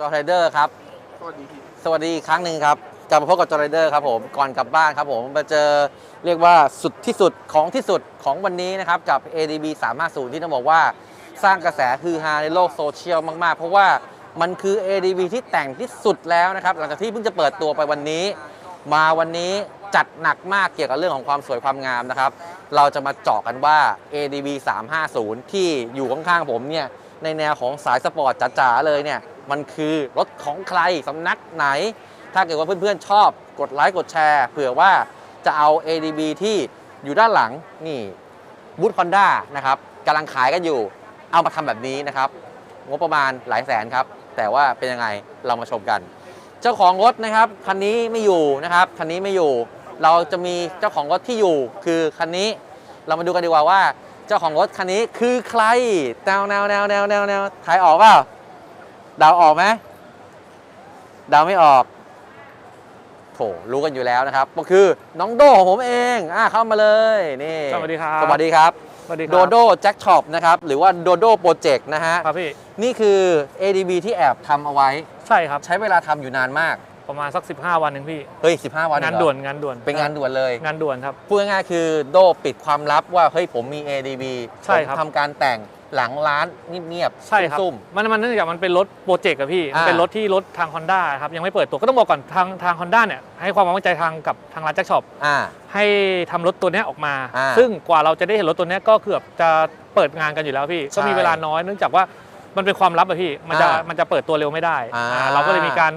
จอไรเดอร์ครับ สวัสดีพี่สวัสดีอีกครั้งหนึ่งครับกลับมาพบกับจอไรเดอร์ครับผมก่อนกลับบ้านครับผมมาเจอเรียกว่าสุดที่สุดของที่สุดของวันนี้นะครับ กับ ADB 350 ที่ต้องบอกว่าสร้างกระแสฮือฮาในโลกโซเชียลมาก ๆ เพราะว่ามันคือ ADB ที่แต่งที่สุดแล้วนะครับ หลังจากที่เพิ่งจะเปิดตัวไปวันนี้ มาวันนี้จัดหนักมากเกี่ยวกับเรื่องของความสวยความงามนะครับ เราจะมาเจาะกันว่า ADB 350 ที่อยู่ข้างๆผมเนี่ยในแนวของสายสปอร์ตจ๋าๆเลยเนี่ย มันคือรถของใครสำนักไหน ถ้าเกิดว่าเพื่อนๆชอบกดไลค์กดแชร์เผื่อว่าจะเอา ADB ที่อยู่ด้านหลังนี่บูธ Honda นะครับกำลังขายกันอยู่ เอามาทำแบบนี้นะครับ งบประมาณหลายแสนครับ แต่ว่าเป็นยังไงเรามาชมกัน เจ้าของรถนะครับคันนี้ไม่อยู่นะครับคันนี้ไม่อยู่ เราจะมีเจ้าของรถที่อยู่ คือคันนี้เรามาดูกันดีกว่าว่า เจ้าของรถคันนี้คือใครแนวแนวแนวแนวแนวแนวถ่ายออกเปล่า ดาออกไหมเดาไม่ออกโถรู้กันอยู่แล้วนะครับ ก็คือน้องโดของผมเองอ่าเข้ามาเลยนี่สวัสดีครับสวัสดีครับสวัสดีคโดรับโดแจ็คช็อปนะครับหรือว่าโดโดโปรเจกต์นะฮะครับพี่นี่คือ ADB ที่แอบทำเอาไว้ ใช่ครับ ใช้เวลาทำอยู่นานมากประมาณสัก 15 วันหนึ่งพี่ เฮ้ย 15 วันงานเหรอด่วนงานด่วน เป็นงานด่วนเลย งานด่วนครับ พูดง่ายๆคือโดปิดความลับว่า เฮ้ยผมมี ADB ใช่ครับผมทำการแต่ง หลังร้านเงียบๆใช่ครับซุ่ม มันมันเนื่องจากมันเป็นรถโปรเจกต์อะพี่อ่ามั นเป็นรถที่รถทาง Honda ครับยังไม่เปิดตัวก็ต้องบอกก่อนทางทาง Honda เนี่ยให้ความไว้วางใจทางกับทางร้านแจ็คช็อปๆอ่า ให้ทำรถตัวเนี้ยออกมา อ่าซึ่งกว่าเราจะได้เห็นรถตัวเนี้ยก็เกือบจะเปิดงานกันอยู่แล้วพี่ใช่ก็มีเวลาน้อยเนื่องจากว่ามันเป็นความลับอะพี่มันจะอ่ามันจะเปิดตัวเร็วไม่ได้อ่าอ่าเราก็เลยมีการ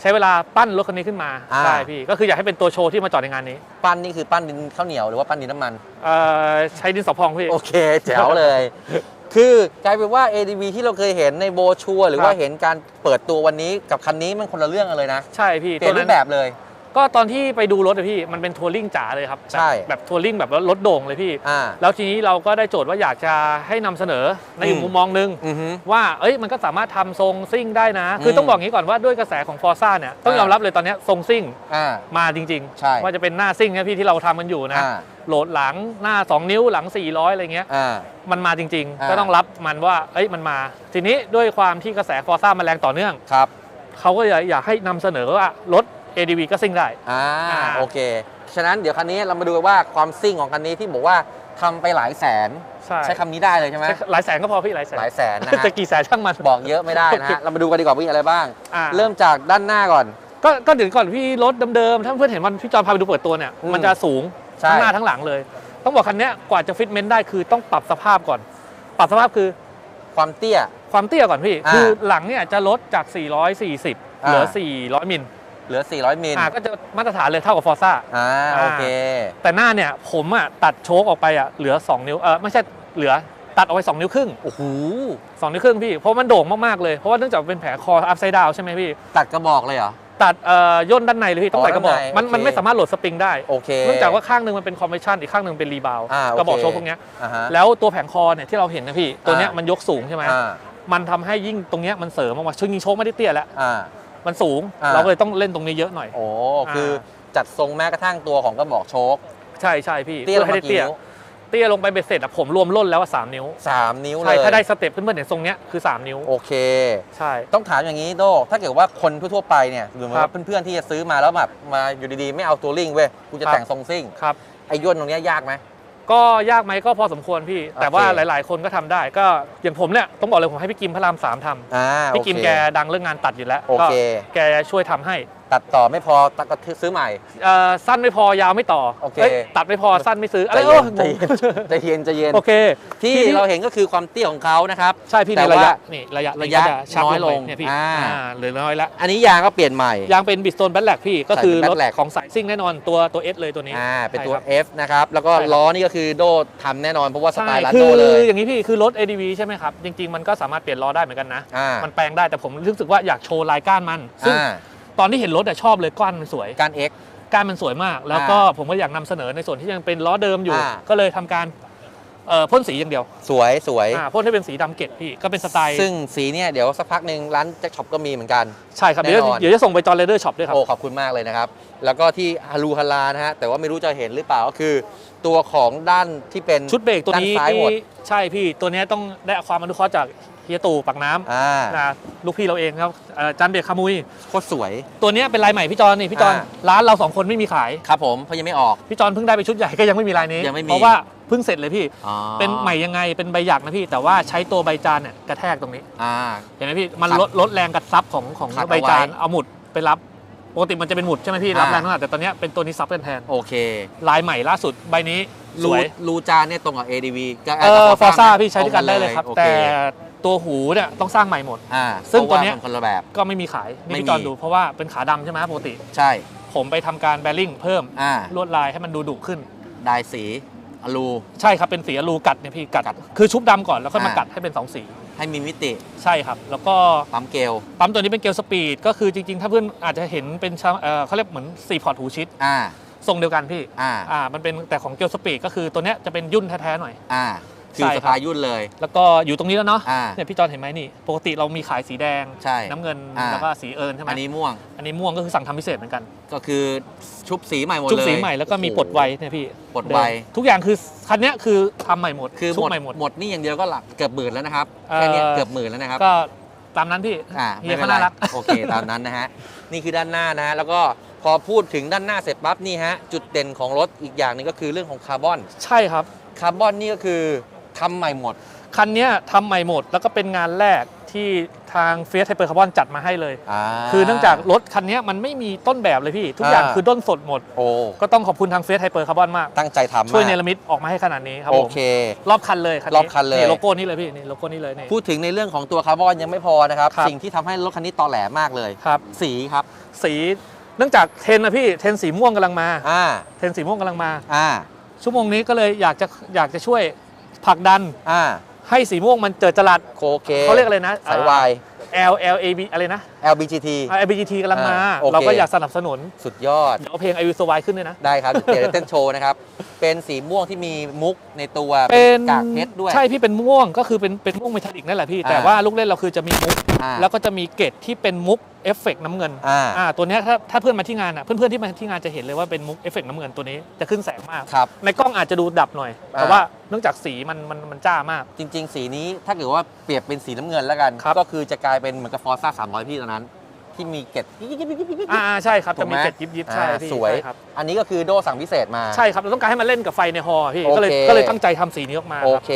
ใช้เวลาปั้นรถคันนี้ขึ้นมาอ่า ใช่พี่ก็คืออยากให้เป็นตัวโชว์ที่มาจอดในงานนี้ปั้นนี่คือปั้นดินข้าวเหนียวหรือว่าปั้นดินน้ำมัน เอ่อใช้ดินสอพองพี่ โอเคแจ๋วเลย คือกลายเป็นว่า ADB ที่เราเคยเห็นในโบรชัวร์หรือว่าครับเห็นการเปิดตัววันนี้กับคันนี้มันคนละเรื่องกันเลยนะ ใช่พี่เปลี่ยนรูปแบบเลย ก็ตอนที่ไปดูรถอะพี่มันเป็นทัวริงจ๋าเลยครับแบบใช่แบบทัวริงแบบว่ารถโด่งเลยพี่ อ่าแล้วทีนี้เราก็ได้โจทย์ว่าอยากจะให้นำเสนอในอีกอืม มุมมองหนึง อือฮึ ว่าเอ้ยมันก็สามารถทำทรงซิ่งได้นะ คือมต้องบอกงี้ก่อนว่าด้วยกระแสของฟอร์ซ่าเนี่ยต้องอ่าย ยอมรับเลยตอนเนี้ยทรงซิ่งอ่า มาจริงใช่ว่าจะเป็นหน้าซิ่งเนี่ยพี่ที่เราทำกันอยู่นะ อ่าโหลดหลังหน้า 2 นิ้วหลัง 400 อะไรเงี้ย อ่า มันมาจริง อ่า ๆ ก็ต้องรับมันว่า เอ้ยมันมา ทีนี้ด้วยความที่กระแสฟอร์ซ่ามันแรงต่อเนื่อง ครับ เขาก็อยากให้นำเสนอว่ารถ ADV ก็ซิ่งได้ อ่าอ่า โอเค ฉะนั้นเดี๋ยวคันนี้เรามาดูกันว่าความซิ่งของคันนี้ที่บอกว่าทำไปหลายแสน ใช่ใช้คำนี้ได้เลยใช่ไหมหลายแสนก็พอพี่หลายแสนหลายแสนนะฮะ จะกี่แสนช่างมัน บอกเยอะไม่ได้นะฮะ เรามาดูกันดีกว่าว่ามีอะไรบ้าง อ่า เริ่มจากด้านหน้าก่อน ก็ก็เดี๋ยวก่อนพี่รถเดิมๆถ้าเพื่อนเห็นวันพี่จอมพาไปดูเปิดตัวเนี่ย อืมมันจะสูงใช่ ทั้งหน้าทั้งหลังเลย ต้องบอกคันเนี้ยกว่าจะฟิตเมนต์ได้คือต้องปรับสภาพก่อน ปรับสภาพคือความเตี้ย ความเตี้ยก่อนพี่ อ่าคือหลังเนี่ยจะลดจาก 440 เหลือ อ่า 400 มิล เหลือ 400 มิลอ่าก็จะมาตรฐานเลยเท่ากับฟอร์ซ่าอ่าโอเค แต่หน้าเนี่ยผมอะตัดโชคออกไปอะเหลือ 2 นิ้วเออไม่ใช่เหลือตัดออกไป 2 นิ้วครึ่งโอ้โห2นิ้วครึ่งพี่เพราะมันโด่งมากๆเลยเพราะว่าเนื่องจากเป็นแผลคออัพไซด์ดาวใช่ไหมพี่ ตัดกระบอกเลยเหรอ ตัดเอ่อย่นด้านในเลยพี่ต้องอ๋อใส่กระบอกด้านในมันโอเคมันไม่สามารถโหลดสปริงได้โอเค เนื่องจากว่าข้างหนึ่งมันเป็นคอมเพรสชันอีกข้างหนึ่งเป็นรีบาวอ่าโอเค กระบอกโชว์พวกเนี้ยอ่าฮะ แล้วตัวแผงคอเนี่ยที่เราเห็นนะพี่ตัวเนี้ยอ่ามั มันยกสูงใช่ไหมอ่ามันทำให้ยิ่งตรงเนี้ยมันเสริมออกมาชงยิงโชคไม่ได้เตี้ยแล้ว อ่า มันสูง อ่า เราก็เลยต้องเล่นตรงนี้เยอะหน่อย โอ้คือจัดทรงแม้กระทั่งตัวของกระบอกโชคใช่ใช่พี่เตี้ยลงให้มาได้กี่เตี้ยนิ้วเตี้ยลงไปเบ็ดเสร็จอะผมรวมล่นแล้วว่าสามนิ้วสามนิ้วเลใช่ยถ้าได้สเต็ปเพื่อนๆเห็นทรงเนี้ยคือ3นิ้วโอเค ใช่ ต้องถามอย่างนี้โดถ้าเกิดว่าคนทั่วๆไปเนี่ยหรือครัว่าบเพื่อนๆที่จะซื้อมาแล้วแบบมาอยู่ดีๆ ไม่เอาตัวลิงเว้ยกูจะครับ แต่งทรงซิ่งครับ ไอ้ย่นตรงเนี้ยยากไหม ก็ยากไหมก็พอสมควรพี่ แต่โอเคว่าหลาย ๆ คนก็ทำได้ ก็อย่างผมเนี่ยต้องบอกเลยผมให้พี่กิมพระรามสามทำอ่าพี่กิมโอเคแกดังเรื่องงานตัดอยู่แล้วโอเคก็แกช่วยทำให้ ตัดต่อไม่พอตัดก็ซื้อใหม่ เอ่อสั้นไม่พอยาวไม่ต่อโอเค ยตัดไม่พอสั้นไม่ซื้ออะไรใจเอเย็อนใจเย็นใจเย็นใจเย็นโอเคที่ทีนี้เราเห็นก็คือความเตี้ยของเขานะครับ ใช่พี่แต่ในระว่ายะนี่ระยะระยะจชักน้อยลงไปเนี่ยพี่อ่า อ่าเหลือน้อยละอันนี้ยางก็เปลี่ยนใหม่ ยางเป็นบิสโตนแบทแลกพี่ก็คือใส่เป็นรถ Badlack ของสายซิ่งแน่นอนตัวตัวเอสเลยตัวนี้ อ่าเป็นตัว ใช่ครับ F นะครับ แล้วก็ใช่ครับ ล้อนี่ก็คือโดทำแน่นอนเพราะว่าสไตใช่ล์รัดคืโดอเลยอย่างนี้พี่คือรถ ADV ใช่ไหมครับ จริง ๆ มันก็สามารถเปลี่ยนล้อได้เหมือนกันนะ อ่ามันแปลงได้แต่ผมรู้สึกว่าอยากโชว์ลายก้านมัน ซึ่งอ่า ตอนที่เห็นรถอะชอบเลยก้านมันสวย การ X ก้านมันสวยมาก แล้วก็ผมก็อยากนำเสนอในส่วนที่ยังเป็นล้อเดิมอยู่ อ่า ก็เลยทำการเอ่อพ่นสีอย่างเดียวสวยสวย อ่าพ่นให้เป็นสีดำเกล็ดพี่ก็เป็นสไตล์ซึ่งสีเนี่ยเดี๋ยวสักพักหนึ่งร้านแจ็คช็อปก็มีเหมือนกัน ใช่ครับเดี๋ยวแน่นอน เดี๋ยวจะส่งไปจอร์เรเดอร์ช็อปด้วยครับ โอ้ขอบคุณมากเลยนะครับ แล้วก็ที่ฮารูฮารานะฮะ แต่ว่าไม่รู้จะเห็นหรือเปล่าก็คือ ตัวของด้านที่เป็นชุดเบรกตัวนี้ด้านซ้ายหมด ใช่พี่ตัวเนี้ยต้องได้ความอนุเคราะห์จาก เฮียตู่ปากน้อ่าำนะลูกพี่เราเองครับเอ่อจันเบกขมุย โคตรสวย ตัวเนี้ยเป็นลายใหม่พี่จอนนี่พี่จอนอ่า ร้านเราสองคนไม่มีขาย ครับผมเพราะยังไม่ออก พี่จอนเพิ่งได้ไปชุดใหญ่ก็ยังไม่มีลายนี้ ยังไม่มี เพราะว่าเพิ่งเสร็จเลยพี่ อ๋อเป็นใหม่ยังไงเป็นใบหยักนะพี่ แต่ว่าใช้ตัวใบจานเนี่ยกระแทกตรงนี้อ่า เห็นไหมพี่มันขัดลดลดแรงกัดซับของของขัดเอาใบจานไว้เอาหมุดไปรับปกติมันจะเป็นหมุดใช่ไหมพี่รับอ่า แรงน้ำหนักแต่ตอนเนี้ยเป็นตัวนี้ซับกันแทนโอเคลายใหม่ล่าสุดใบนี้สรูวยรูจานเนี่ยตรงกับ ADV ก็เออฟอร์ซ่าไหมพี่ใช้ด้วยกันได้เลยครับโอแต่เค ตัวหูเนี่ยต้องสร้างใหม่หมด อ่าซึ่งเพราะาตัวเนี้ยมันคนละแบบ ก็ไม่มีขายนี่ไม่มี พี่จอนดูเพราะว่าเป็นขาดำใช่ไหมปกติ ใช่ ผมไปทำการแบริ่งเพิ่มอ่าลวดลายให้มันดูดุขึ้น ได้สีอลู ใช่ครับเป็นสีอลูกัดเนี่ยพี่กัด กัดคือชุบดำก่อนแล้วก็มาอ่า กัดให้เป็นสองสีให้มีมิติใช่ครับ แล้วก็ปั๊มเกลปั๊มตัวนี้เป็นเกลสปีดก็คือจริงๆ ถ้าเพื่อนอาจจะเห็นเป็นชาเอ่อเขาเรียกเหมือน4พอร์ตหูชิดอ่า ทรงเดียวกันพี่อ่า อ่ามันเป็นแต่ของเกลสปีดก็คือตัวเนี้ยจะเป็นยุ่นแท้ๆหน่อย อ่า คือใช่สครับปายยุ่นเลย แล้วก็อยู่ตรงนี้แล้วเนาะอ่าเนี่ยพี่จอนเห็นไหมนี่ ปกติเรามีขายสีแดงใช่น้ำเงินอ่าแล้วก็สีเอิญใช่ไหมอันนี้ม่วง อันนี้ม่วงก็คือสั่งทำพิเศษเหมือนกัน ก็คือชุบสีใหม่หมดเลย ชุบสีใหม่แล้วก็มีปลดไวเนี่ยพี่ปลดไวเดิมทุกอย่างคือคันเนี้ยคือทำใหม่หมดคือชุหบมดใหม่หมดหมดนี่อย่างเดียวก็หลักเกือบหมื่นแล้วนะครับเอ่อแค่เนี้ยเกือบหมื่นแล้วนะครับก็ตามนั้นพี่อ่าเฮียไม่เขาป็น่ารักโอเคตามนั้นนะฮะนี่คือด้านหน้านะฮะแล้วก็พอพูดถึงด้านหน้าเสร็จปั๊บนี่ฮะจุดเด่นของรถอีกอย่างหนึงก็คือเรื่องของคาร์บอน ใช่ครับคาร์บอนนี่ก็คือ ทำใหม่หมด คันเนี้ยทำใหม่หมด แล้วก็เป็นงานแรกที่ทางเฟียสไทเปอร์คาร์บอนจัดมาให้เลยอ่าคือเนื่องจากรถคันเนี้ยมันไม่มีต้นแบบเลยพี่ ทุกอย่างอ่า คือด้นสดหมด โอ้ก็ต้องขอบคุณทางเฟียสไทเปอร์คาร์บอนมาก ตั้งใจทำมากช่วยเนรมิตออกมาให้ขนาดนี้ครับโอผมเค รอบคันเลยคันนี้รอบคันเลย โลโก้นี้เลยพี่นี่โลโก้นี้เลยนี่ พูดถึงในเรื่องของตัวคาร์บอนยังไม่พอนะครับ ครับ สิ่งที่ทำให้รถคันนี้ตอแหลมากเลย ครับ สีครับ สีเนื่องจากเทรนนะพี่เทรนสีม่วงกำลังมาอ่า เทรนสีม่วงกำลังมา อ่า ชั่วโมงนี้ก็เลยอยากจะอยากจะช่วย ผลักดันอ่าให้สีม่วงมันเจิดจรัสโคเคเขาเรียกอะไรนะสายวาย L L A B อะไรนะ LBGT LBGT กำลังมาอ่าโอเคเราก็อยากสนับสนุนสุดยอดเดี๋ยวเอาเพลง I Will Survive ขึ้นด้วยนะ ได้ครับ เดี๋ยวเต้นโชว์นะครับ เป็นสีม่วงที่มีมุกในตัวเป็นกากเพชรด้วย ใช่พี่เป็นม่วงก็คือเป็นเป็นม่วงเมทัลลิกนั่นแหละพี่อ่าแต่ว่าลูกเล่นเราคือจะมีมุกอ่าแล้วก็จะมีเกตที่เป็นมุกเอฟเฟกต์น้ำเงินอ่า อ่าตัวเนี้ยถ้าถ้าเพื่อนมาที่งานอะเพื่อนๆที่มาที่งานจะเห็นเลยว่าเป็นมุกเอฟเฟกต์น้ำเงินตัวนี้จะขึ้นแสงมาก ครับ ในกล้องอาจจะดูดับหน่อย แต่อ่า ว่าเนื่องจากสีมันมันมันจ้ามาก จริง ๆ สีนี้ถ้าเกิดว่าเปรียบเป็นสีน้ำเงินแล้วกัน ครับ ก็คือจะกลายเป็นเหมือนกับฟอร์ซ่า300พี่ตอนนั้น ที่มีเกล็ดยิบยิบยิบยิบยิบ อ่าใช่ครับ ถูจะกไหม มีเกตยิบยิบใช่อ่าพี่สวย ใช่ครับอันนี้ก็คือโดสั่งพิเศษมา ใช่ครับเราต้องการให้มันเล่นกับไฟในฮอพี่โอเคก็เลยก็เลยตั้งใจทำสีนี้ออกมาโอครับ เค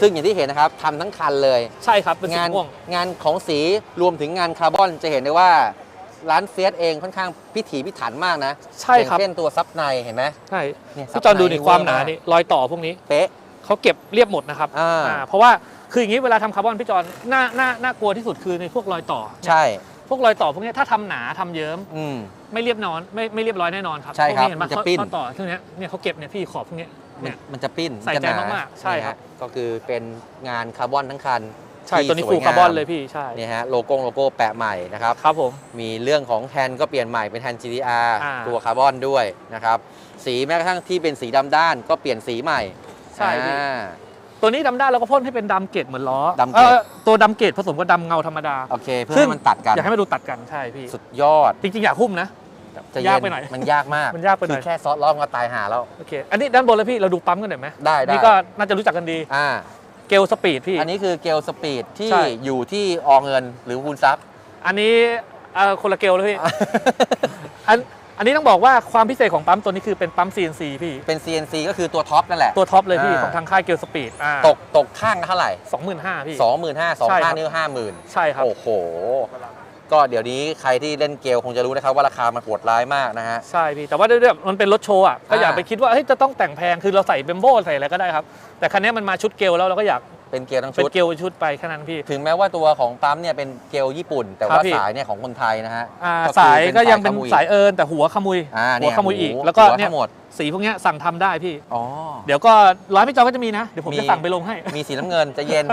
ซึ่งอย่างที่เห็นนะครับทำทั้งคันเลยใช่ครับเป็นสีงานม่วง งานของสีรวมถึงงานคาร์บอนจะเห็นได้ว่าร้านเฟียสเองค่อนข้างพิถีพิถันมากนะใช่ครับ อย่างเช่นตัวซับในเห็นไหมใช่เนี่ยซัพี่บจอนดูนี่ใความหนาเวอร์กนี่รอยต่อพวกนี้เป๊ะ เขาเก็บเรียบหมดนะครับอ่า อ่าเพราะว่าคืออย่างนี้เวลาทำคาร์บอนพี่จอนน่าน่าน่ากลัวที่สุดคือในพวกรอยต่อ ใช่ พวกรอยต่อพวกเนี้ยถ้าทำหนาทำเยิ้มอืม ไม่เรียบนอนไม่ไม่เรียบร้อยแน่นอนครับใช่ครับพวกเห็นปมันจะปิ้น ข้อต่อพวกเนี้ยเนี่ยเขาเก็บเนี่ยพี่ขอบพวกเนี้ย มันเนี่ยมันจะปิ้นใส่ใจจะหนมากๆใช่ครับนี่ฮะก็คือเป็นงานคาร์บอนทั้งคันใช่ที่ตัวนี้สฟูยงมคาร์บอนเลยพี่ใช่เนี่ยฮะโลโก้โลโก้แปะใหม่นะครับ ครับผม มีเรื่องของแฮนด์ก็เปลี่ยนใหม่เป็นแฮนด์ GTR อ่า ตัวคาร์บอนด้วยนะครับ สีแม้กระทั่งที่เป็นสีดำด้านก็เปลี่ยนสีใหม่ใช่พี่ อ่า ตัวนี้ดำได้เราก็พ่นให้เป็นดำเกตเหมือนล้อดำเกรด อ่อตัวดำเกตผสมกับดำเงาธรรมดา โอเค เพื่อซึ่งให้มันตัดกัน อยากให้มันดูตัดกันใช่พี่ สุดยอด จริงๆ อยากหุ้มนะ จะเนยากไปหน่อยมันยากมากมันยากไปหน่อยคือแค่ซอสล้อมก็ตายหาแล้วโอเคอันนี้ด้านบนเลยพี่เราดูปั๊มกันหน่อยไหมได้ได้นี่ก็น่าจะรู้จักกันดีอ่าเกลสปีดพี่อันนี้คือเกลสปีดที่ใช่อยู่ที่ออเงินหรือคูณทรัพย์ อันนี้เอ่อคนละเกลเลยพี่อันอันนี้ต้องบอกว่าความพิเศษของปั๊มตัวนี้คือเป็นปั๊ม CNC พี่เป็น CNC ก็คือตัวท็อปนั่นแหละ ตัวท็อปเลยพี่อ่าของทางค่ายเกลสปีดอ่าตกตกข้างละเท่าไหร่สองหมื่นห้าพี่สองหมื่นห้าสองใช่ครัข้างบนี่ห้าหมื่นใช่ครับ โอ้โห ก็เดี๋ยวนี้ใครที่เล่นเกลคงจะรู้นะครับว่าราคามันโหดร้ายมากนะฮะ ใช่พี่ แต่ว่าด้วยด้วยมันเป็นรถโชว์อะก็อย่าอ่าไปคิดว่าเฮ้ยจะต้องแต่งแพงคือเราใส่เบมโบใส่อะไรก็ได้ครับ แต่คันนี้มันมาชุดเกลแล้วเราก็อยาก เป็นเกลทั้งเป็นชุดเกลชุดไปแค่นั้นพี่ ถึงแม้ว่าตัวของปั๊มเนี่ยเป็นเกลญี่ปุ่น แต่ครับว่าพี่สายเนี่ยของคนไทยนะฮะอ่าก็คือสายก็ยังเป็นขมุสายเอิญแต่หัวขมุยอ่าหัเนี่วยขมุยอีกโโหแล้วก็หัเนี่ยทั้งหมดสีพวกเนี้ยสั่งทำได้พี่อ๋อเดี๋ยวก็ร้านพี่จอก็จะมีนะ เดี๋ยวผมมีจะสั่งไปลงให้ มีสีน้ำเงินใจะเย็น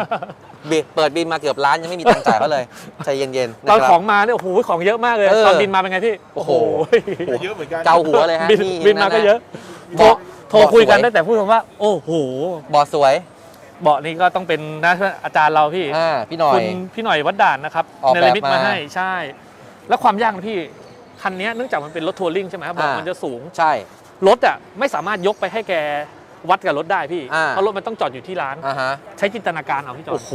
บิเปิดบินมาเกือบล้านยังไม่มีตังค์จ่ายเขาเลยใจเย็นๆตอนนะครับของมาเนี่ยโอ้โหของเยอะมากเลยเออตอนบินมาเป็นไงพี่โอ้โหเยอะเหมือนกันเกาหัวเลยฮะบินพี่บินมาก็เยอะโทรบอกโทรคุยกันบอกสวยได้แต่พูดคำว่า โอ้โหบอสสวย เบาะนี้ก็ต้องเป็นนะอาจารย์เราพี่อ่าพี่หน่อย คุณพี่หน่อยวัดด่านนะครับออกเนแบบรมิตมามาให้ใช่ แล้วความยากนะพี่คันเนี้ยเนื่องจากมันเป็นรถทัวริงใช่ไหมครับเบาะอ่ามั มันจะสูง ใช่ รถอะไม่สามารถยกไปให้แก วัดกับรถได้พี่ อ่า เพราะรถมันต้องจอดอยู่ที่ร้าน อ่าฮะใช้จินตนาการเอาพี่จอโอ้นโห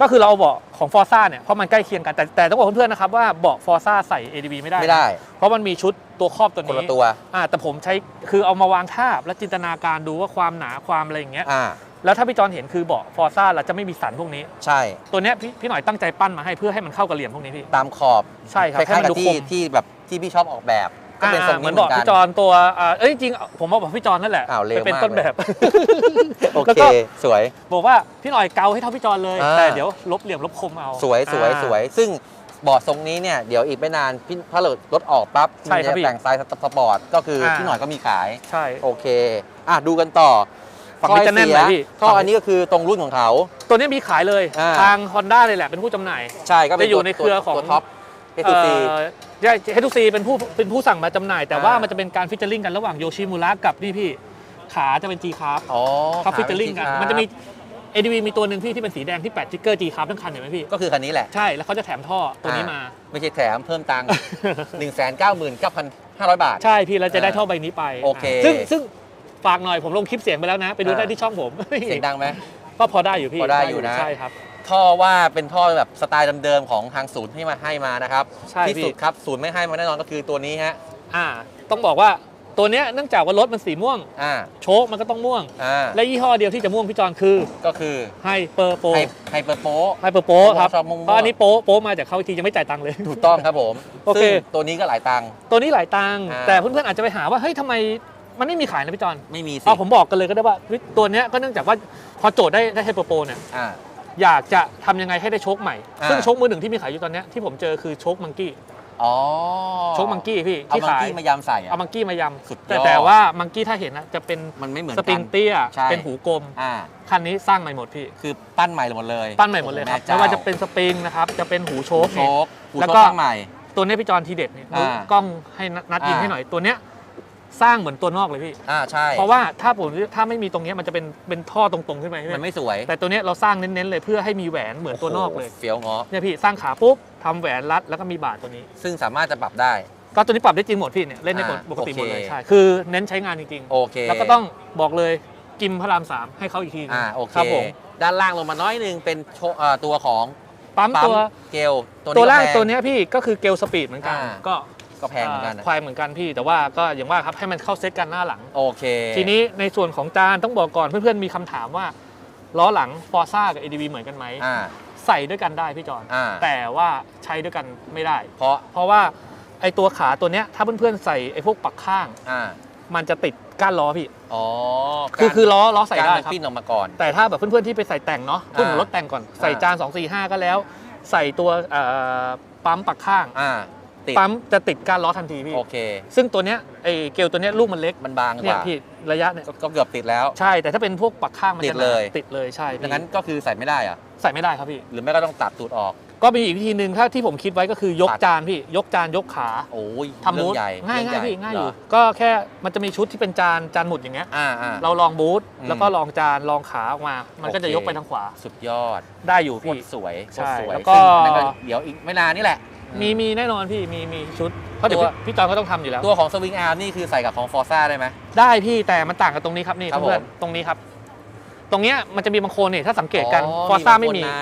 ก็คือเราเอาเบาะของฟอร์ซ่าเนี่ยเพราะมันใกล้เคียงกันแต่แต่ต้องบอกเพื่อนๆนะครับว่าเบาะฟอร์ซ่าใส่ ADB ไม่ได้นะไม่ได้ เพราะมันมีชุดตัวครอบตัวคนนี้ละตัว อ่าแต่ผมใช้คือเอามาวางทาบแล้วจินตนาการดูว่าความหนาความอะไรอย่างเงี้ยอ่า แล้วถ้าพี่จอนเห็นคือเบาะฟอร์ซ่าเราจะไม่มีสันพวกนี้ ใช่ ตัวเนี้ยพี่พี่หน่อยตั้งใจปั้นมาให้เพื่อให้มันเข้ากับเหลี่ยมพวกนี้พี่ ตามขอบใช่ครับคล้ายๆให้มันกับดูที่คมที่แบบที่พี่ชอบออกแบบ ก็เป็นทรงอ่าเหมืนี้อนเหมืเบาะอนกันพี่จอนตัวอ่าเอ้ยจริงๆผมว่าบอกพี่จอนนั่นแหละอ้าวเร็วเป็นมากต้นแบบโอแล้วเคก็สวย บอกว่าพี่หน่อยเกาให้เท่าพี่จอนเลยอ่าแต่เดี๋ยวลบเหลี่ยมลบคมเอา สวยสวยอ่าสวย ซึ่งบอร์ดทรงนี้เนี่ยเดี๋ยวอีกไม่นานพี่ถ้าเรารถออกปั๊บใช่ครับมันจะพี่แต่งไซส์สปอร์ตก็คืออาพี่หน่อยก็มีขายใช่โอเคอะดูกันต่อฝั่งนี้จะแน่นหน่อยพี่ท่ออันนี้ก็คือตรงรุ่นของเขา ตัวนี้มีขายเลยอ่าทาง Honda เลยแหละเป็นผู้จำหน่าย ใช่ก็เป็นจะอยู่ตัวในเครือของตัวท็อปเอทูซีใช่ เฮทูซีเป็นผู้เป็นผู้สั่งมาจำหน่าย แต่ว่าอ่ามัมันจะเป็นการฟิชเชอร์ลิงกันระหว่างโยชิมุระกับนี่พี่ขาจะเป็น G c a r b อ๋อเขาฟิชเชอร์ลิงกันขามันจะมี ADV มีตัวหนึ่งพี่ที่เป็นสีแดงที่แปะจิกเกอร์ G c a r b ทั้งคันเห็นไหมพี่ ก็คือคันนี้แหละ ใช่ แล้วเขาจะแถมท่อตัวนี้มา ไม่ใช่แถมเพิ่มตังค์1 9 9 9 5 0 0บาท ใช่พี่เราจะได้ท่อใบนี้ไปโอเคซึ่งซึ่งฝากหน่อยผมลงคลิปเสียงไปแล้วนะ ไปดูได้อ่าที่ช่องผมเสียงดังไหมก็พอได้อยู่พี่พอได้อยู่นะใช่ครับ ท่อว่าเป็นท่อแบบสไตล์เดิมๆของทางศูนย์ที่มาให้มานะครับใช่ที่พี่ สุดครับศูนย์ไม่ให้มาแน่นอนก็คือตัวนี้ฮะอ่า ต้องบอกว่าตัวเนี้ยเนื่องจากว่ารถมันสีม่วง อ่าโชคมันก็ต้องม่วง อ่าและยี่ห้อเดียวที่จะม่วงพี่จอนคือก็คือไฮเปอร์โปไฮไฮเปอร์โป ไฮเปอร์โปครับชอบม่วงๆ เพราะอันนี้โป๊โป๊มาจากเข้าอีกทียังไม่จ่ายตังค์เลย ถูกต้องครับผมโอเค ซึ่งตัวนี้ก็หลายตังค์ ตัวนี้หลายตังค์อ่า แต่เพื่อนๆอาจจะไปหาว่าเฮ้ยทำไมมันไม่มีขายนะพี่จอนไม่มีสิเอาผมบอกกันเลยก็ได้ว่าตัวเนี้ยก็เนื่องจากว่าพอโจทย์ได้ได้ไฮเปอร์โปเนี่ย อ่า อยากจะทำยังไงให้ได้โชคใหม่ อ่า ซึ่งโชคมือหนึ่งที่มีขายอยู่ตอนเนี้ยที่ผมเจอคือโชคมังกี้อ๋อโชคมังกี้พี่เอาที่มังขายกี้มายำใส่อะ เอามังกี้มายสุดยอดำแต่แต่ว่ามังกี้ถ้าเห็นนะจะเป็นมันไม่เหมือนสปริกังนเตี้ยใช่ เป็นหูกลมอ่า คันนี้สร้างใหม่หมดพี่ คือปั้นใหม่หมดเลยปั้นใหม่หมดเลยครับโอ้ไม่โหว่าจะเป็นสปริงนะครับจะเป็นหูโชโชคเนี่ย คหูแล้วโชก็คตั้งใหม่ ตัวเนี้ยพี่จอนทีเด็ดเนี่ยอ่ากล้องให้นัดยิงอ่า ให้หน่อยตัวเนี้ย สร้างเหมือนตัวนอกเลยพี่ อ่าใช่ เพราะว่าถ้าผมถ้าไม่มีตรงเนี้ยมันจะเป็นเป็นท่อตรงๆขึ้นไปใช่ไหมมันไม่สวยแต่ตัวเนี้ยเราสร้างเน้นๆเลยเพื่อให้มีแหวนเหมือนตัวนอกเลยโโหเฟี้ยวงอเนี่ยพี่สร้างขาปุ๊บทำแหวนรัดแล้วก็มีบาทตัวนี้ ซึ่งสามารถจะปรับได้ ก็ตัวนี้ปรับได้จริงหมดพี่เนี่ยเล่นได้อ่าปกติหมดเลยโอเค ใช่คือเน้นใช้งานจริงโอเคๆแล้วก็ต้องบอกเลยกิมพระรามสามให้เขาอีกทีหนึงอ่าโอเค ครับผมด้านล่างลงมาน้อยหนึงเป็นโชอ่าตัวของปั๊มปั๊มตัว เกลตัวตัวนี้ล่างก็แพตัวเนี้ยพี่ก็คือเกลสปีดเหมือนกัน อ่า ก็ ก็แพงเหมือนกันนะควายเหมือนกันพี่ แต่ว่าก็อย่างว่าครับให้มันเข้าเซตกันหน้าหลัง โอเค ทีนี้ในส่วนของจานต้องบอกก่อนเพื่อนๆมีคำถามว่าล้อหลังฟอร์ซ่ากับ ADV เหมือนกันไหมอ่าใส่ด้วยกันได้พี่จอนอ่าแต่ว่าใช้ด้วยกันไม่ได้ เพราะเพราะว่าไอตัวขาตัวเนี้ยถ้าเพื่อนๆใส่ไอพวกปักข้างอ่ามันจะติดก้านล้อพี่ อ๋อ คือคือล้อล้อใส่การได้มันครับปิ้นออกมาก่อน แต่ถ้าแบบเพื่อนๆที่ไปใส่แต่งเนาะพูดถึงอ่ารถแต่งก่อน ใส่อ่าจาน 2 4 5 ก็แล้ว ใส่ตัวเอ่อปั๊มปักข้างอ่า ติด ปั๊มจะติดก้านล้อทันทีพี่ โอเค ซึ่งตัวเนี้ยไอเกลตัวเนี้ยลูกมันเล็กมันบางกเนี่ยว่าพี่ระยะเนี่ย ก็ก็เกือบติดแล้ว ใช่แต่ถ้าเป็นพวกปักข้างมันติจะดเลยหนาติดเลยใช่พี่ดังนั้นก็คือใส่ไม่ได้อะใส่ไม่ได้ครับพี่ หรือไม่ก็ต้องตัดตูดออก ก็มีอีกวิธีหนึ่งถ้าที่ผมคิดไว้ก็คือยกตัด จานพี่ยกจานยกขาโอ้ยทำเรื่บูอธงใหญ่ง่ายเรื่องง่ายใหญ่พี่ง่ายอยู่เหรก็แค่มันจะมีชุดที่เป็นจานจานหมุดอย่างเงี้ยอ่าอ่า เราลองบูธอืมแล้วก็ลองจานลองขาออกมา มันก็จะโอเค ยกไปทางขวาสุดยอดได้อยู่โคพี่ ตรสวยโคใช่ตรสวยแล้วก็ ซึ่งนั่นเดี๋ยวอีกไม่นานนี่แหละ มีมีแน่นอนพี่มีมีชุดเพราะเดี๋ยวตัวพี่พี่จอนก็ต้องทำอยู่แล้ว ตัวของสวิงอาร์มนี่คือใส่กับของฟอร์ซ่าได้ไหม ได้พี่แต่มันต่างกันตรงนี้ครับนี่ครับเพื่อนผม ๆตรงนี้ครับ ตรงเนี้ยมันจะมีบางโคนนี่ถ้าสังเกตกันอ๋อฟอร์ซ่าไม่มีบงคนใน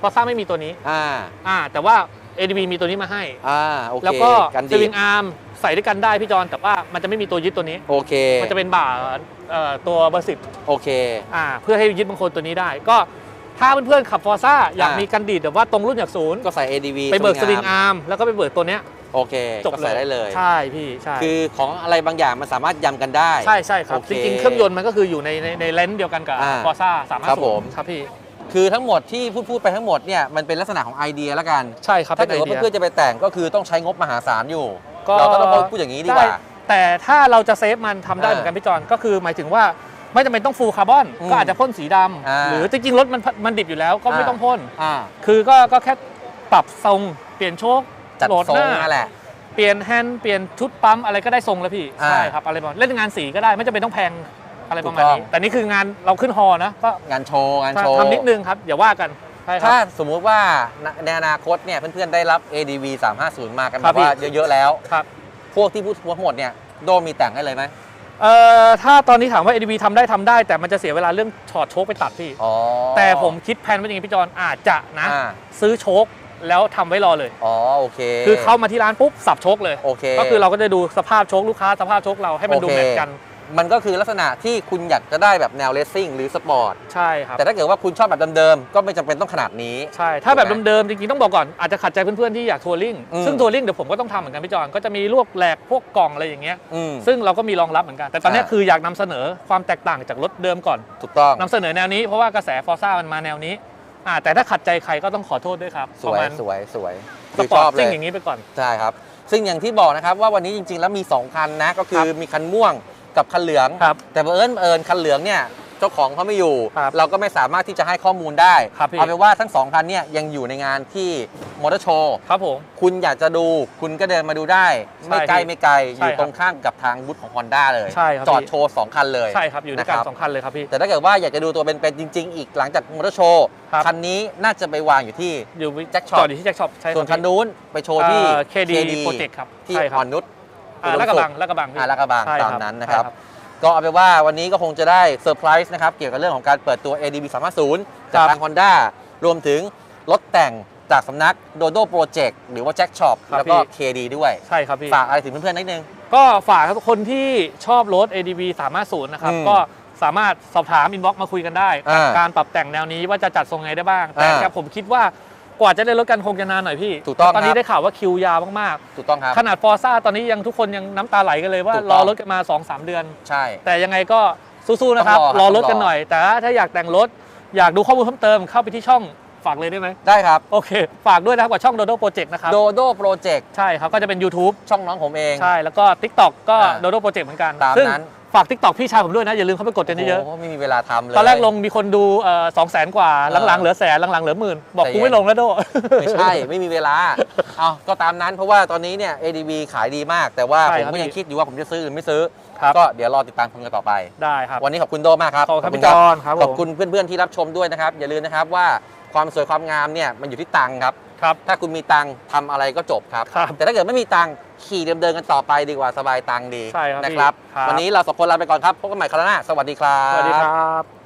ฟอร์ซ่าไม่มีตัวนี้ อ่าอ่า แต่ว่า ADB มีตัวนี้มาให้ อ่าโอเคแล้วก็กันสดีวิงอาร์มใส่ด้วยกันได้พี่จอนแต่ว่ามันจะไม่มีตัวยึดตัวนี้ โอเคมันจะเป็นบ่าเอ่อตัวเบอร์สิบโอเค อ่าเพื่อให้ยึดบางคนตัวนี้ได้ ก็ ถ้าเพื่อนๆขับฟอร์ซ่าอยากอ่ามีมีกันดีดแบบว่าตรงรุ่นจากศูนย์ก็ใส่ ADV ไปเบิกสวิงร์มอาร์มแล้วก็ไปเบิกตัวเนี้ยโอเคจบก็เลใส่ยได้เลย ใช่พี่ใช่คือของอะไรบางอย่างมันสามารถยำกันได้ ใช่ใช่ครับโอเคจริงๆเครื่องยนต์มันก็คืออยู่ในในในเลนส์เดียวกันกับอ่าฟอร์ซ่าสามารถครับผมครับพี่คือทั้งหมดที่พูดพูดไปทั้งหมดเนี่ยมันเป็นลักษณะของไอเดียแล้วกันใช่ครับถ้าเป็เกินดไอว่าเดียเพื่อนๆจะไปแต่งก็คือต้องใช้งบมหาศาลอยู่ก็เราก็ต้องพูดอย่างนี้ดีกว่าแต่ถ้าเราจะเซฟมันทำได้อ่าเหมือนกันพี่จอนก็คือหมายถึงว่า ไม่จำเป็นต้องฟูลคาร์บอน อืมก็อาจจะพ่นสีดำอ่า หรือจริงๆรถมันมันดิบอยู่แล้วก็ไม่อ่าต้องพ่น อ่าคือก็ก็แค่ปรับทรงเปลี่ยนโชคจัดโหลดทรหงน้านั่นแหละ เปลี่ยนแฮนด์เปลี่ยนชุดปั๊มอะไรก็ได้ทรงแล้วพี่ อ่าใช่ครับอะไรประมาณเล่นงานสีก็ได้ไม่จำเป็นต้องแพงอะไรประมาณถูกต้องนี้แต่นี่คืองานเราขึ้นฮอนะก็งานโชว์งานโชว์ ทำนิดนึงครับอย่าว่ากันใช่คถ้ารับ สมมุติว่าในอนาคตเนี่ยเพื่อนๆได้รับ ADV 350 มากันคแบรับบว่าพี่เยอะๆแล้ว ครับ พวกที่พูดทั้งหมดเนี่ยโดมมีแต่งให้เลยไหม เอ่อถ้าตอนนี้ถามว่า ADB ทำได้ทำได้ แต่มันจะเสียเวลาเรื่องถอดโชคไปตัดพี่ อ๋อ แต่ผมคิดแผนไว้อย่างนี้พี่จอนอาจจะนะ อ่า ซื้อโชคแล้วทำไว้รอเลย อ๋อโอเค คือเข้ามาที่ร้านปุ๊บสับโชคเลย โอเคก็คือเราก็จะดูสภาพโชคลูกค้าสภาพโชคเราให้มันดูโอเค แมทกัน มันก็คือลักษณะที่คุณอยากจะได้แบบแนวเลสซิ่งหรือสปอร์ตใช่ครับแต่ถ้าเกิดว่าคุณชอบแบบเดิมๆก็ไม่จำเป็นต้องขนาดนี้ ใช่ ถ้าแบบถูกไหมเดิมๆจริงๆต้องบอกก่อนอาจจะขัดใจเพื่อนๆที่อยากทัวริงอืมซึ่งทัวริงเดี๋ยวผมก็ต้องทำเหมือนกันพี่จอนก็จะมีลวกแหลกพวกกล่องอะไรอย่างเงี้ยอืมซึ่งเราก็มีรองรับเหมือนกัน แต่ตอนเนี้ยอ่าคืออยากนำเสนอความแตกต่างจากรถเดิมก่อนถูกต้องนำเสนอแนวนี้เพราะว่ากระแสฟอร์ซ่ามันมาแนวนี้อ่าแต่ถ้าขัดใจใครก็ต้องขอโทษด้วยครับสประวยมาณสวยสวยสคือปอชร์อตบเลซิ่งยอย่างนี้ไปก่อนใช่ครับซึ่งอย่างที่บอกนะครับว่าวันนี้จริงๆ แล้วมี 2 คันนะ ก็คือครับมีคันม่วง กับคันเหลือง ครับ แต่บังเอิญบังเอิญคันเหลืองเนี่ยเจ้าของเขาไม่อยู่ ครับเราก็ไม่สามารถที่จะให้ข้อมูลได้ ครับพี่ เอาเป็นว่าทั้งสองคันเนี่ยยังอยู่ในงานที่มอเตอร์โชว์ครับผม คุณอยากจะดูคุณก็เดินมาดูได้ใช่ไม่ไกลไม่ไกลอใช่ยู่ครับตรงข้ามกับทางบูธของ Honda เลยใช่ครับจอดพี่ โชว์2คันเลย ใช่ครับ อยู่ด้วยกันนะครับ สองคันเลยครับพี่ แต่ถ้าเกิดว่าอยากจะดูตัวเป็นๆจริง ๆ อีกหลังจากมอเตอร์โชว์ครับ คันนี้น่าจะไปวางอยู่ที่ อยู่ Jack Shop จอดอยู่ที่แจ็คช็อปใช่รับส่วนคันพี่นู้นไปโชว์ที่เอ่อ KD Project ครับที่ใช่ครับอ่อนนุช อ่าลาดกระบังลาดกระบังพี่อ่าลาดกระบังใช่ตามครับนั้นนะครับ ใช่ ก็เอาเป็นว่าวันนี้ก็คงจะได้เซอร์ไพรส์นะครับ เกี่ยวกับเรื่องของการเปิดตัว ADB 350จากครับทาง Honda รวมถึงรถแต่งจากสำนัก Dodo Project หรือว่า Jack Shop ครับแล้วก็ พี่ KD ด้วย ใช่ครับพี่ ฝากอะไรถึงเพื่อนๆนิดนึง ก็ฝากทุกคนที่ชอบรถ ADV 350 นะครับ อืมก็สามารถสอบถามอินบ็อกซ์มาคุยกันได้ อ่าการปรับแต่งแนวนี้ว่าจะจัดทรงไงได้บ้าง แต่อ่าแค่ผมคิดว่า กว่าจะได้รถกันคงจะนานหน่อยพี่ถูกต้องตอนนี้ครับได้ข่าวว่าคิวยาวมากถูกต้องครับๆขนาดฟอร์ซ่าตอนนี้ยังทุกคนยังน้ำตาไหลกันเลยว่าถูกรต้อองรถกันมา 2-3 เดือน ใช่ แต่ยังไงก็สู้ๆนะครับต้องรรออครับรถกันต้องรอหน่อย แต่ถ้าอยากแต่งรถอยากดูข้อมูลเพิ่มเติมเข้าไปที่ช่อง ฝากเลยได้ไหมได้ครับ โอเค ฝากด้วยนะครับกับช่อง Dodo Project นะครับ Dodo Project ใช่ครับก็จะเป็น YouTube ช่องน้องผมเอง ใช่ แล้วก็ TikTok ก็อ่า Dodo Project เหมือนกันตามซึ่งนั้น ฝาก TikTok พี่ชายผมด้วยนะ อย่าลืมเข้าไปกดกันเยอะโอ้โหไม่มีเวลาทำเลย ๆตอนแรกลงมีคนดูสองแสนกว่าเออหลังๆเหลือแสนหลังๆเหลือหมื่นบอกใจเย็น กูไม่ลงแล้วโด ไม่ใช่ ไม่มีเวลา เอาก็ตามนั้นเพราะว่าตอนนี้เนี่ย ADB ขายดีมาก แต่ว่าใช่ผมครับก็ยังพี่คิดอยู่ว่าผมจะซื้อหรือไม่ซื้อ ครับ ก็เดี๋ยวรอติดตามคุณกันต่อไป ได้ครับ วันนี้ขอบคุณโดมากครับขอบคุณครับพี่คจรัอนครับขอบผมคุณเพื่อนๆที่รับชมด้วยนะครับ อย่าลืมนะครับว่า ความสวยความงามเนี่ยมันอยู่ที่ตังค์ครับ ครับ ถ้าคุณมีตังค์ทำอะไรก็จบครับ ครับ แต่ถ้าเกิดไม่มีตังค์ขี่เดิมๆกันต่อไปดีกว่าสบายตังค์ดีใช่ครับนะครับ พี่ครับ วันนี้เราสองคนลาไปก่อนครับพบกันใหม่คราวหน้าสวัสดีครับ สวัสดีครับ